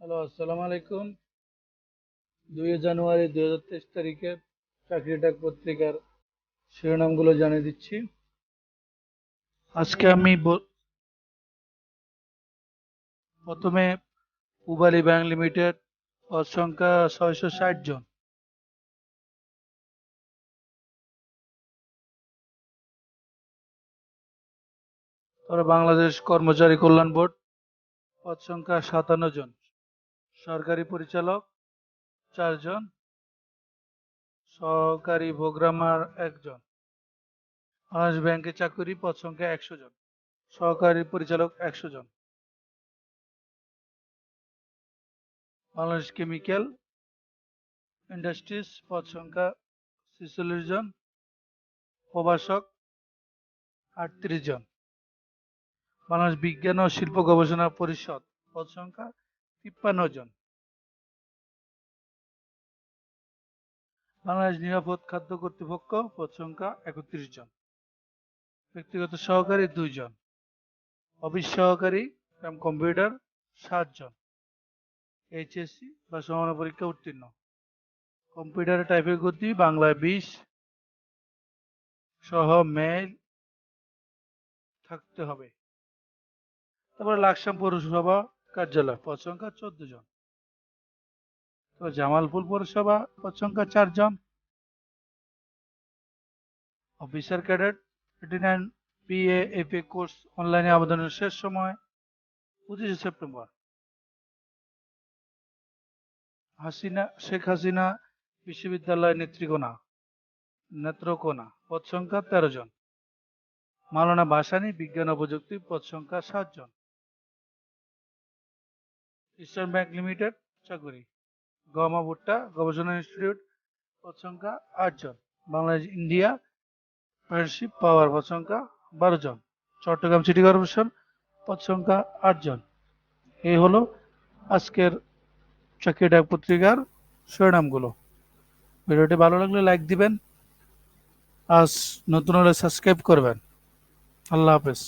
Hello, আসসালামু আলাইকুম। দুই জানুয়ারি দুই হাজার তেইশ তারিখে চাকরি ডাক পত্রিকার শিরোনামগুলো জানিয়ে দিচ্ছি। আজকে আমি প্রথমে পুবালি ব্যাংক লিমিটেড পদ সংখ্যা ছয়শো ষাট জন। তারপরে বাংলাদেশ কর্মচারী কল্যাণ বোর্ড পদ সংখ্যা সাতান্ন জন। সরকারি পরিচালক চারজন, সহকারী প্রোগ্রামার একজন বাংলাদেশ ব্যাংকে চাকরি পদ সংখ্যা একশো জন সহকারী পরিচালক একশো জন বাংলাদেশ কেমিক্যাল ইন্ডাস্ট্রিজ পদ সংখ্যা ছেচল্লিশ জন প্রভাষক আটত্রিশ জন বাংলাদেশ বিজ্ঞান ও শিল্প গবেষণা পরিষদ পদ সংখ্যা তিপ্পান্ন জন। বাংলাদেশ নিরাপদ খাদ্য কর্তৃপক্ষ পদ সংখ্যা একত্রিশ জন। ব্যক্তিগত সহকারী দুইজন অফিস সহকারী এবং কম্পিউটার সাতজন এইচএসসি বা সমান পরীক্ষা উত্তীর্ণ। কম্পিউটারে টাইপের গতি বাংলায় বিশ সহ মেল থাকতে হবে। তারপরে লাকসাম পৌরসভা কার্যালয় পদ সংখ্যা চোদ্দ জন। তো জামালপুর পৌরসভা পদ সংখ্যা চারজন officer cadet eighty nine PA FA course অনলাইনে আবেদনের শেষ সময়, পঁচিশে সেপ্টেম্বর। হাসিনা, শেখ হাসিনা বিশ্ববিদ্যালয় নেত্রীকোনা, নেত্রকোনা পদ সংখ্যা তেরো জন। মাওলানা ভাসানী বিজ্ঞান ও প্রযুক্তি পদ সংখ্যা সাত জন। ইস্টার্ন ব্যাংক লিমিটেড, চাকুরি। গমা ভুট্টা, গবেষণা ইনস্টিটিউট, পদ সংখ্যা আট জন। বাংলাদেশ, ইন্ডিয়া, ফ্রেন্ডশিপ, পাওয়ার পদ সংখ্যা বারো জন। চট্টগ্রাম সিটি কর্পোরেশন, পদ সংখ্যা আট জন। এই হলো আজকের চাকরি ডাক পত্রিকার শিরোনামগুলো। ভিডিওটি ভালো লাগলে লাইক দিবেন। আজ নতুন হলে সাবস্ক্রাইব করবেন। আল্লাহ হাফেজ।